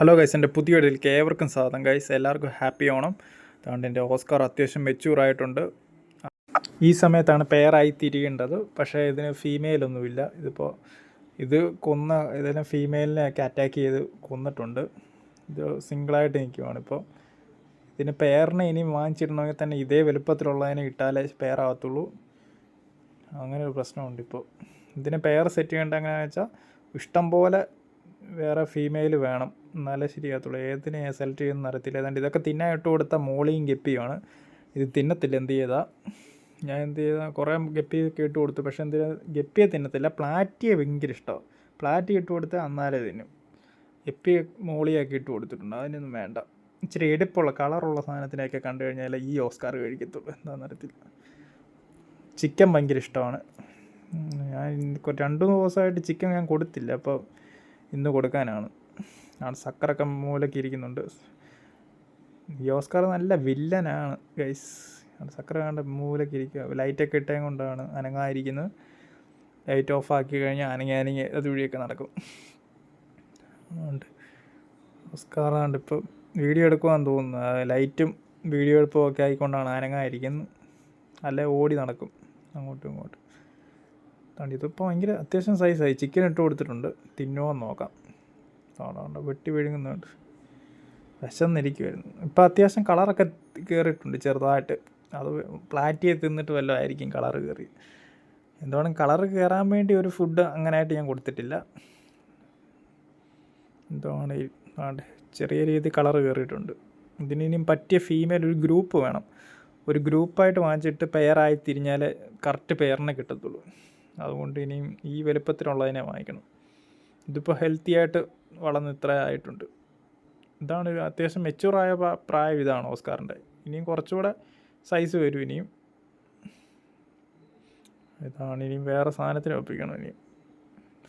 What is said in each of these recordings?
Hello guys എന്റെ പുതിയ വീഡിയോയിലേക്ക് ഏവർക്കും സ്വാഗതം. ഗൈസ് എല്ലാവർക്കും ഹാപ്പി ഓണം അതുകൊണ്ട് എന്റെ ഓസ്കാർ അത്യാവശ്യം മെച്യൂർ ആയിട്ടുണ്ട്. ഈ സമയത്താണ് പെയറായി തിരിയേണ്ടത്. പക്ഷേ ഇതിന് ഫീമെയിലൊന്നുമില്ല ഇതിപ്പോൾ ഇത് കൊന്ന ഇതെല്ലാം ഫീമെയിലിനെയൊക്കെ അറ്റാക്ക് ചെയ്ത് കൊന്നിട്ടുണ്ട്. ഇത് സിംഗിളായിട്ട് നിൽക്കുവാണ് ഇപ്പോൾ ഇതിന് പെയറിനെ ഇനി വാങ്ങിച്ചിടണമെങ്കിൽ തന്നെ ഇതേ വലുപ്പത്തിലുള്ളതിനെ ഇട്ടാലേ പെയറാകത്തുള്ളൂ അങ്ങനെ ഒരു പ്രശ്നമുണ്ട് ഇപ്പോൾ ഇതിന് പെയർ സെറ്റ് ചെയ്യേണ്ട എങ്ങനെയാണെന്ന് വെച്ചാൽ ഇഷ്ടം പോലെ വേറെ ഫീമെയിൽ വേണം. എന്നാലേ ശരിയാകത്തുള്ളൂ. ഏതിനെ സെലക്ട് ചെയ്യുന്ന അറിയത്തില്ല. ഏതാണ്ട് ഇതൊക്കെ തിന്നായിട്ട് കൊടുത്ത മോളിയും ഗപ്പിയുമാണ്. ഇത് തിന്നത്തില്ല. എന്ത് ചെയ്താൽ ഞാൻ എന്ത് ചെയ്താൽ കുറേ ഗപ്പിയൊക്കെ ഇട്ട് കൊടുത്തു. പക്ഷേ എന്ത് ഗപ്പിയെ തിന്നത്തില്ല. പ്ലാറ്റിയെ ഭയങ്കര ഇഷ്ടമാണ്. പ്ലാറ്റി ഇട്ട് കൊടുത്താൽ അന്നാലേ തിന്നും. ഗപ്പിയെ മോളിയാക്കി ഇട്ട് കൊടുത്തിട്ടുണ്ട്. അതിനൊന്നും വേണ്ട. ഇച്ചിരി എടുപ്പുള്ള കളറുള്ള സാധനത്തിനെയൊക്കെ കണ്ടു കഴിഞ്ഞാൽ ഈ ഓസ്കാർ കഴിക്കത്തുള്ളൂ. എന്താണെന്ന് അറിയത്തില്ല. ചിക്കൻ ഭയങ്കര ഇഷ്ടമാണ്. ഞാൻ രണ്ട് മൂന്ന് ദിവസമായിട്ട് ചിക്കൻ ഞാൻ കൊടുത്തില്ല. അപ്പോൾ ഇന്ന് കൊടുക്കാനാണ്. ആണ്. സക്കറൊക്കെ മൂലക്ക് ഇരിക്കുന്നുണ്ട്. ഈ നല്ല വില്ലനാണ് ഗൈസ് സക്കറ കണ്ട മൂലക്ക് ഇരിക്കുക. ലൈറ്റൊക്കെ ഇട്ടേം കൊണ്ടാണ് അനങ്ങാതിരിക്കുന്നത്. ലൈറ്റ് ഓഫ് ആക്കി കഴിഞ്ഞാൽ അനങ്ങി അനങ്ങി അതുവഴിയൊക്കെ നടക്കും. അതുകൊണ്ട് ഓസ്കാർ കണ്ട് ഇപ്പോൾ വീഡിയോ എടുക്കുവാന്ന് തോന്നുന്നു. ലൈറ്റും വീഡിയോ എടുപ്പും ഒക്കെ ആയിക്കൊണ്ടാണ് അനങ്ങാതിരിക്കുന്നത്. അല്ലെ ഓടി നടക്കും. അങ്ങോട്ടും ഇങ്ങോട്ടും. അതുകൊണ്ട് ഇതിപ്പോൾ ഭയങ്കര അത്യാവശ്യം സൈസായി ചിക്കൻ ഇട്ട് കൊടുത്തിട്ടുണ്ട്. തിന്നുമോന്ന് നോക്കാം. അതുകൊണ്ട് വെട്ടി വിഴുങ്ങുന്നുണ്ട്. വിശന്നിരിക്കുമായിരുന്നു ഇപ്പോൾ അത്യാവശ്യം കളറൊക്കെ കയറിയിട്ടുണ്ട് ചെറുതായിട്ട്. അത് പ്ലാറ്റിയെ തിന്നിട്ട് വല്ലതും ആയിരിക്കും കളറ് കയറി എന്തുകൊണ്ടും കളറ് കയറാൻ വേണ്ടി ഒരു ഫുഡ് അങ്ങനെയായിട്ട് ഞാൻ കൊടുത്തിട്ടില്ല. എന്താണ് ആണ്ട് ചെറിയ രീതിയിൽ കളറ് കയറിയിട്ടുണ്ട് ഇതിനിയും പറ്റിയ ഫീമെയിൽ ഒരു ഗ്രൂപ്പ് വേണം. ഒരു ഗ്രൂപ്പായിട്ട് വാങ്ങിച്ചിട്ട് പെയറായി തിരിഞ്ഞാലേ കറക്റ്റ് പെയറിനെ കിട്ടത്തുള്ളൂ. അതുകൊണ്ട് ഇനിയും ഈ വലുപ്പത്തിലുള്ളതിനെ വാങ്ങിക്കണം. ഇതിപ്പോൾ ഹെൽത്തി ആയിട്ട് വളർന്ന് ഇത്ര ആയിട്ടുണ്ട്. ഇതാണ് അത്യാവശ്യം മെച്യൂറായ പ്രായം ഇതാണ് ഓസ്കാറിന്റെ. ഇനിയും കുറച്ചുകൂടെ സൈസ് വരും ഇനിയും. ഇതാണ് ഇനിയും വേറെ സാധനത്തിന് ഒപ്പിക്കണം ഇനിയും.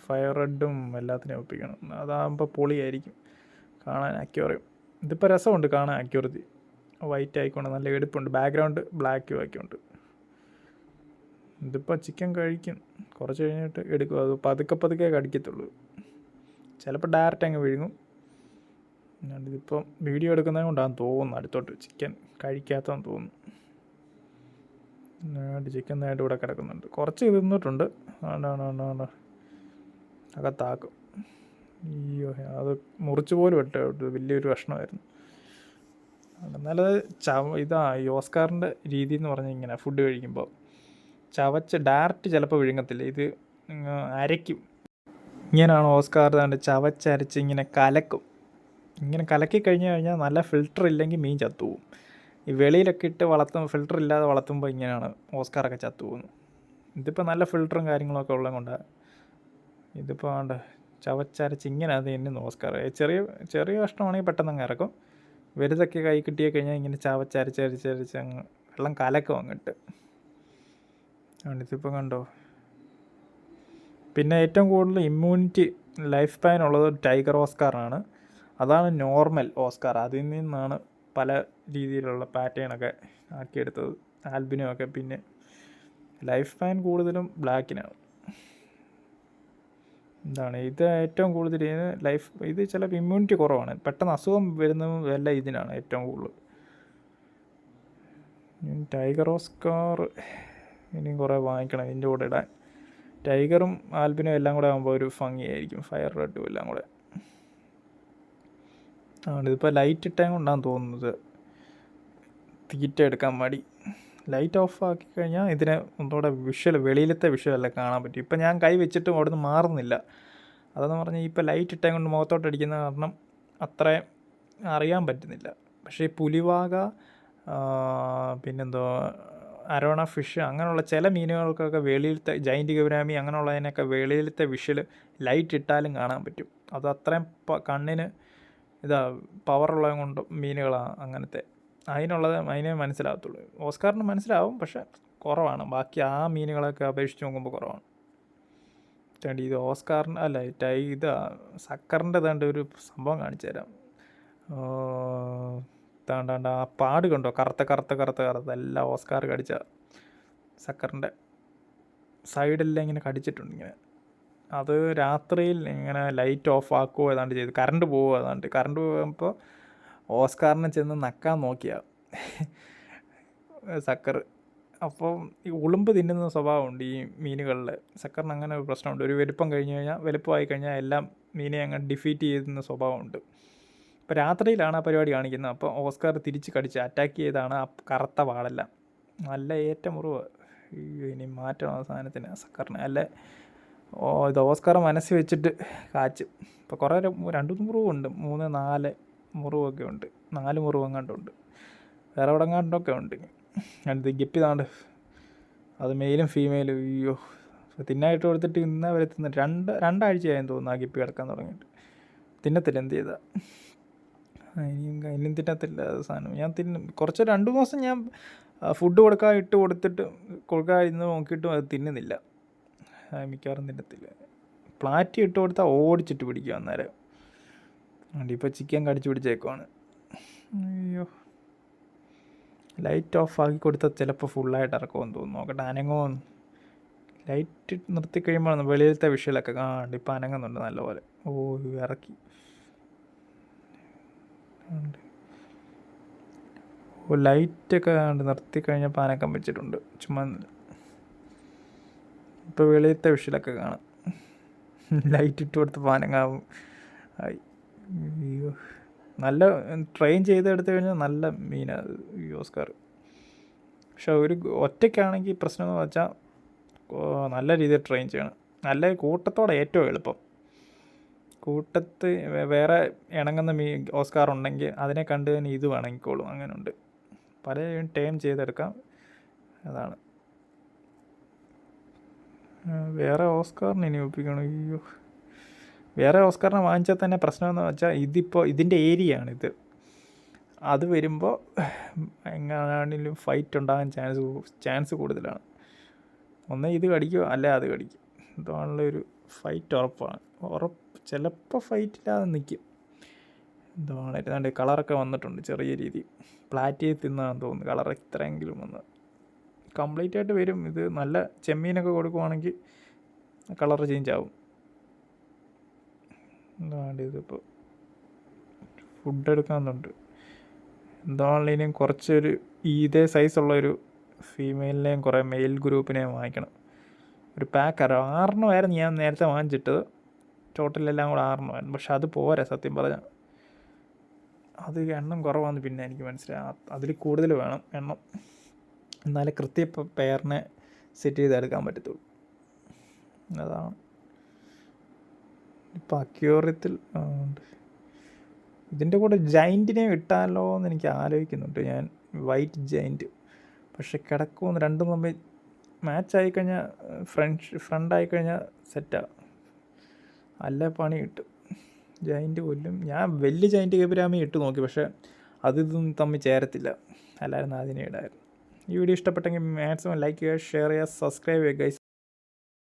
ഫയർ റെഡും എല്ലാത്തിനും ഒപ്പിക്കണം. അതാകുമ്പോൾ പൊളിയായിരിക്കും. കാണാൻ അക്യൂറിയം ഇതിപ്പോൾ രസമുണ്ട് കാണാൻ അക്യൂറിറ്റി വൈറ്റ് ആയിക്കൊണ്ട് നല്ല എടുപ്പുണ്ട്. ബാക്ക്ഗ്രൗണ്ട് ബ്ലാക്കും ആക്കിയുണ്ട് ഇതിപ്പോൾ ചിക്കൻ കഴിക്കും. കുറച്ച് കഴിഞ്ഞിട്ട് എടുക്കും. അത് പതുക്കെ പതുക്കെ കടിക്കത്തുള്ളൂ. ചിലപ്പോൾ ഡയറക്റ്റ് അങ്ങ് വിഴുങ്ങും. ഇതിപ്പം വീഡിയോ എടുക്കുന്നത് കൊണ്ടാണ് തോന്നുന്നു. അടുത്തോട്ട് ചിക്കൻ കഴിക്കാത്തതെന്ന് തോന്നുന്നു. ചിക്കൻ നേട്ട് ഇവിടെ കിടക്കുന്നുണ്ട്. കുറച്ച് തിന്നിട്ടുണ്ട്. ആണ്ടാണ് ആണ്ടാണ് അകത്താക്കും. അയ്യോ അത് മുറിച്ച് പോലും ഇട്ട് വലിയൊരു കഷ്ണമായിരുന്നു. എന്നാലത് ചവ ഇതാ ഈ ഓസ്കാറിന്റെ രീതി എന്ന് പറഞ്ഞാൽ ഇങ്ങനെ ഫുഡ് കഴിക്കുമ്പോൾ ചവച്ച് ഡയറക്റ്റ് ചിലപ്പോൾ വിഴുങ്ങത്തില്ല. ഇത് അരയ്ക്കും. ഇങ്ങനെയാണ് ഓസ്കാർ താണ്ട് ചവച്ചരച്ച് ഇങ്ങനെ കലക്കും. ഇങ്ങനെ കലക്കി കഴിഞ്ഞ് കഴിഞ്ഞാൽ നല്ല ഫിൽറ്റർ ഇല്ലെങ്കിൽ മീൻ ചത്തുപോകും. ഈ വെളിയിലൊക്കെ ഇട്ട് വളർത്തും ഫിൽറ്റർ ഇല്ലാതെ വളർത്തുമ്പോൾ ഇങ്ങനെയാണ് ഓസ്കാറൊക്കെ ചത്തുപോകുന്നത്. ഇതിപ്പോൾ നല്ല ഫിൽറ്ററും കാര്യങ്ങളൊക്കെ ഉള്ളത് കൊണ്ടാണ് ഇതിപ്പോൾ ആണ്ട് ചവച്ചരച്ച് ഇങ്ങനെ അത് തന്നെ ഓസ്കാർ. ചെറിയ ചെറിയ കഷ്ണമാണെങ്കിൽ പെട്ടെന്ന് അങ്ങ് ഇറക്കും. വലുതൊക്കെ കൈ കിട്ടിയ കഴിഞ്ഞാൽ ഇങ്ങനെ ചവച്ചരച്ചരച്ചരച്ച് അങ്ങ് വെള്ളം കലക്കും അങ്ങോട്ട്. അതുകൊണ്ട് ഇതിപ്പോൾ കണ്ടോ? പിന്നെ ഏറ്റവും കൂടുതൽ ഇമ്മ്യൂണിറ്റി ലൈഫ് സ്പാൻ ഉള്ളത് ടൈഗർ ഓസ്കാറാണ് അതാണ് നോർമൽ ഓസ്കാർ. അതിൽ നിന്നാണ് പല രീതിയിലുള്ള പാറ്റേണൊക്കെ ആക്കിയെടുത്തത്. ആൽബിനൊക്കെ പിന്നെ ലൈഫ് സ്പാൻ കൂടുതലും ബ്ലാക്കിനാണ് എന്താണ്? ഇത് ഏറ്റവും കൂടുതൽ ഇതിന് ലൈഫ് ഇത് ചില ഇമ്മ്യൂണിറ്റി കുറവാണ്. പെട്ടെന്ന് അസുഖം വരുന്നതും എല്ലാം ഇതിനാണ് ഏറ്റവും കൂടുതൽ. ടൈഗർ ഓസ്കാർ ഇനിയും കുറേ വാങ്ങിക്കണം. ഇതിന്റെ കൂടെ ഇടാൻ. ടൈഗറും ആൽബിനും എല്ലാം കൂടെ ആകുമ്പോൾ ഒരു ഭംഗിയായിരിക്കും. ഫയർ റെഡും എല്ലാം കൂടെ. ആണ് ഇതിപ്പോൾ ലൈറ്റ് ഇട്ടേ കൊണ്ടാണ് തോന്നുന്നത്. തീറ്റ എടുക്കാൻ മടി. ലൈറ്റ് ഓഫ് ആക്കി കഴിഞ്ഞാൽ ഇതിനെ ഒന്നുകൂടെ വിഷ്വൽ വെളിയിലത്തെ വിഷ്വലല്ല കാണാൻ പറ്റും. ഇപ്പം ഞാൻ കൈ വെച്ചിട്ടും അവിടെ നിന്ന് മാറുന്നില്ല. അതെന്ന് പറഞ്ഞാൽ ഇപ്പോൾ ലൈറ്റ് ഇട്ടേ കൊണ്ട് മുഖത്തോട്ട് അടിക്കുന്ന കാരണം അത്രയും അറിയാൻ പറ്റുന്നില്ല. പക്ഷേ പുലിവാക പിന്നെന്തോ അരോണ ഫിഷ് അങ്ങനെയുള്ള ചില മീനുകൾക്കൊക്കെ വെളിയിലത്തെ ജൈന്റ് ഗൗരാമി അങ്ങനെയുള്ളതിനൊക്കെ വെളിയിലത്തെ വിഷിൽ ലൈറ്റ് ഇട്ടാലും കാണാൻ പറ്റും. അത് അത്രയും കണ്ണിന് ഇതാ പവറുള്ളത് കൊണ്ട് മീനുകളാണ് അങ്ങനത്തെ. അതിനുള്ളത് അതിനെ മനസ്സിലാകത്തുള്ളൂ. ഓസ്കാറിന് മനസ്സിലാവും പക്ഷേ കുറവാണ്. ബാക്കി ആ മീനുകളൊക്കെ അപേക്ഷിച്ച് നോക്കുമ്പോൾ കുറവാണ്. ചേണ്ടി ഇത് ഓസ്കാറിന് അല്ല ടൈ ഇതാ സക്കറിന്റെ തേണ്ട ഒരു സംഭവം കാണിച്ചു തരാം താണ്ടാണ്ട ആ പാട് കണ്ടോ? കറുത്ത കറുത്ത കറുത്ത കറുത്ത. എല്ലാം ഓസ്കാർ കടിച്ച സക്കറിന്റെ സൈഡെല്ലാം ഇങ്ങനെ കടിച്ചിട്ടുണ്ട് ഇങ്ങനെ. അത് രാത്രിയിൽ ഇങ്ങനെ ലൈറ്റ് ഓഫ് ആക്കുകയോ ഏതാണ്ട് ചെയ്ത്. കറണ്ട് പോവുക ഏതാണ്ട്. കറണ്ട് പോകുമ്പോൾ ഓസ്കാറിനെ ചെന്ന് നക്കാൻ നോക്കിയ സക്കർ. അപ്പം ഈ ഉളുമ്പ് തിന്നുന്ന സ്വഭാവമുണ്ട് ഈ മീനുകളിൽ. സക്കറിന് അങ്ങനെ ഒരു പ്രശ്നമുണ്ട്. ഒരു വലുപ്പം കഴിഞ്ഞ് കഴിഞ്ഞാൽ വലുപ്പമായി കഴിഞ്ഞാൽ എല്ലാം മീനെ അങ്ങ് ഡിഫീറ്റ് ചെയ്യുന്ന സ്വഭാവമുണ്ട്. ഇപ്പോൾ രാത്രിയിലാണ് ആ പരിപാടി കാണിക്കുന്നത്. അപ്പോൾ ഓസ്കാർ തിരിച്ച് കടിച്ച് അറ്റാക്ക് ചെയ്താണ് ആ കറുത്ത വാളെല്ലാം. നല്ല ഏറ്റമുറിവ്. ഇനി മാറ്റണം അവസാനത്തിന് സക്കറിന്. അല്ല ഓ ഇത് ഓസ്കാർ മനസ്സിൽ വെച്ചിട്ട് കാച്ചും. ഇപ്പോൾ കുറേ രണ്ട് മുറിവുണ്ട്. മൂന്ന് നാല് മുറിവൊക്കെ ഉണ്ട്. നാല് മുറിവ് എങ്ങാണ്ടുണ്ട് വേറെ എവിടെ എങ്ങാണ്ടൊക്കെ ഉണ്ട്. അടുത്ത് ഗപ്പി താണ്ട്. അത് മെയിലും ഫീമെയിലും. അയ്യോ. തിന്നായിട്ട് കൊടുത്തിട്ട് ഇന്നേ വരെ തിന്നിട്ട് രണ്ട് രണ്ടാഴ്ചയായെന്ന് തോന്നുന്നു ആ ഗപ്പി കിടക്കാൻ തുടങ്ങിയിട്ട്. തിന്നത്തില്ല എന്ത് ചെയ്താ? ഇനിയും ഇനിയും തിന്നത്തില്ല സാധനം. ഞാൻ തിന്നും കുറച്ച് രണ്ട് മാസം ഞാൻ ഫുഡ് കൊടുക്കാൻ ഇട്ട് കൊടുത്തിട്ട് കൊടുക്കാൻ ഇരുന്ന് നോക്കിയിട്ടും അത് തിന്നുന്നില്ല. മിക്കവാറും തിന്നത്തില്ല. പ്ലാറ്റ് ഇട്ട് കൊടുത്താൽ ഓടിച്ചിട്ട് പിടിക്കും അന്നേരം. അതുകൊണ്ട് ഇപ്പോൾ ചിക്കൻ കടിച്ചു പിടിച്ചേക്കുവാണ്. അയ്യോ. ലൈറ്റ് ഓഫ് ആക്കി കൊടുത്താൽ ചിലപ്പോൾ ഫുള്ളായിട്ട് ഇറക്കുമെന്ന് തോന്നുന്നു. നോക്കട്ടെ അനങ്ങുമോ ലൈറ്റ് നിർത്തി കഴിയുമ്പോൾ വെളിയിലത്തെ വിഷയിലൊക്കെ ഇപ്പം അനങ്ങുന്നുണ്ട് നല്ലപോലെ. ഓ ഇറക്കി. ഉണ്ട്. ഓ ലൈറ്റൊക്കെ കണ്ട് നിർത്തി കഴിഞ്ഞപ്പോൾ അനക്കം വെച്ചിട്ടുണ്ട്. ചുമ്മാ ഇപ്പോൾ വെളിയത്തെ വിഷയിലൊക്കെ കാണാം. ലൈറ്റ് ഇട്ട് കൊടുത്ത് പാനങ്ങാവും. അയ്യോ. നല്ല ട്രെയിൻ ചെയ്തെടുത്ത് കഴിഞ്ഞാൽ നല്ല മീനാണ് ഈ ഓസ്കാർ. പക്ഷെ ഒരു ഒറ്റയ്ക്കാണെങ്കിൽ പ്രശ്നം എന്ന് വെച്ചാൽ നല്ല രീതിയിൽ ട്രെയിൻ ചെയ്യണം. നല്ല കൂട്ടത്തോടെ ഏറ്റവും എളുപ്പം. കൂട്ടത്ത് വേറെ ഇണങ്ങുന്ന മീ ഓസ്കാർ ഉണ്ടെങ്കിൽ അതിനെ കണ്ട് തന്നെ ഇത് അങ്ങനെ ഉണ്ട് പല ടൈം ചെയ്തെടുക്കാം. അതാണ്. വേറെ ഓസ്കാറിന് ഇനി ഒപ്പിക്കണം? അയ്യോ. വേറെ ഓസ്കാറിനെ വാങ്ങിച്ചാൽ തന്നെ പ്രശ്നമെന്ന് വെച്ചാൽ ഇതിപ്പോൾ ഇതിന്റെ ഏരിയ ആണിത് അത് വരുമ്പോൾ എങ്ങനെയാണെങ്കിലും ഫൈറ്റ് ഉണ്ടാകാൻ ചാൻസ് ചാൻസ് കൂടുതലാണ്. ഒന്ന് ഇത് കടിക്കുക അല്ലെ അത് കടിക്കും. ഇതാണുള്ള ഒരു ഫൈറ്റ് ഉറപ്പാണ് ഉറപ്പ് ചിലപ്പോൾ ഫൈറ്റില്ലാതെ നിൽക്കും എന്താണ് ഏതാണ്ട് കളറൊക്കെ വന്നിട്ടുണ്ട് ചെറിയ രീതി. പ്ലാറ്റ് ചെയ്ത് തിന്നാന്ന് തോന്നുന്നു. കളർ ഇത്രയെങ്കിലും വന്ന്. കംപ്ലീറ്റ് ആയിട്ട് വരും. ഇത് നല്ല ചെമ്മീനൊക്കെ കൊടുക്കുവാണെങ്കിൽ കളർ ചേഞ്ച് ആവും. എന്താണ് ഇതിപ്പോൾ ഫുഡ് എടുക്കാന്നുണ്ട്. എന്താണെങ്കിലും കുറച്ചൊരു ഇതേ സൈസുള്ള ഒരു ഫീമെയിലിനെയും കുറേ മെയിൽ ഗ്രൂപ്പിനെയും വാങ്ങിക്കണം. ഒരു പാക്ക് അര ആറെണ്ണമായിരുന്നു ഞാൻ നേരത്തെ വാങ്ങിച്ചിട്ടത്. ടോട്ടലെല്ലാം കൂടെ ആറെണ്ണമായിരുന്നു. പക്ഷെ അത് പോരാ സത്യം പറഞ്ഞാൽ അത് എണ്ണം കുറവാന്ന് പിന്നെ എനിക്ക് മനസ്സിലായി. അതിൽ കൂടുതൽ വേണം എണ്ണം. എന്നാലേ കൃത്യ പെയറിനെ സെറ്റ് ചെയ്തെടുക്കാൻ പറ്റത്തുള്ളൂ. അതാണ്. ഇപ്പം അക്യൂറിയത്തിൽ ഇതിന്റെ കൂടെ ജൈന്റിനെ ഇട്ടാലോ എന്ന് എനിക്ക് ആലോചിക്കുന്നുണ്ട് ഞാൻ. വൈറ്റ് ജൈന്റ് പക്ഷെ കിടക്കുമെന്ന് രണ്ടും തമ്മിൽ മാച്ച് ആയിക്കഴിഞ്ഞാൽ ഫ്രണ്ട് ഫ്രണ്ട് ആയിക്കഴിഞ്ഞാൽ സെറ്റാണ് അല്ല പണി കിട്ടും. ജയിന്റ് കൊല്ലും. ഞാൻ വലിയ ജയിന്റ് കബിരാമി ഇട്ട് നോക്കി പക്ഷേ അതിതും തമ്മിൽ ചേരത്തില്ല. അല്ലായിരുന്നു അതിനെ ഇടായിരുന്നു. ഈ വീഡിയോ ഇഷ്ടപ്പെട്ടെങ്കിൽ മാക്സിമം ലൈക്ക് ചെയ്യുക ഷെയർ ചെയ്യുക സബ്സ്ക്രൈബ് ചെയ്യുക ഗൈസ്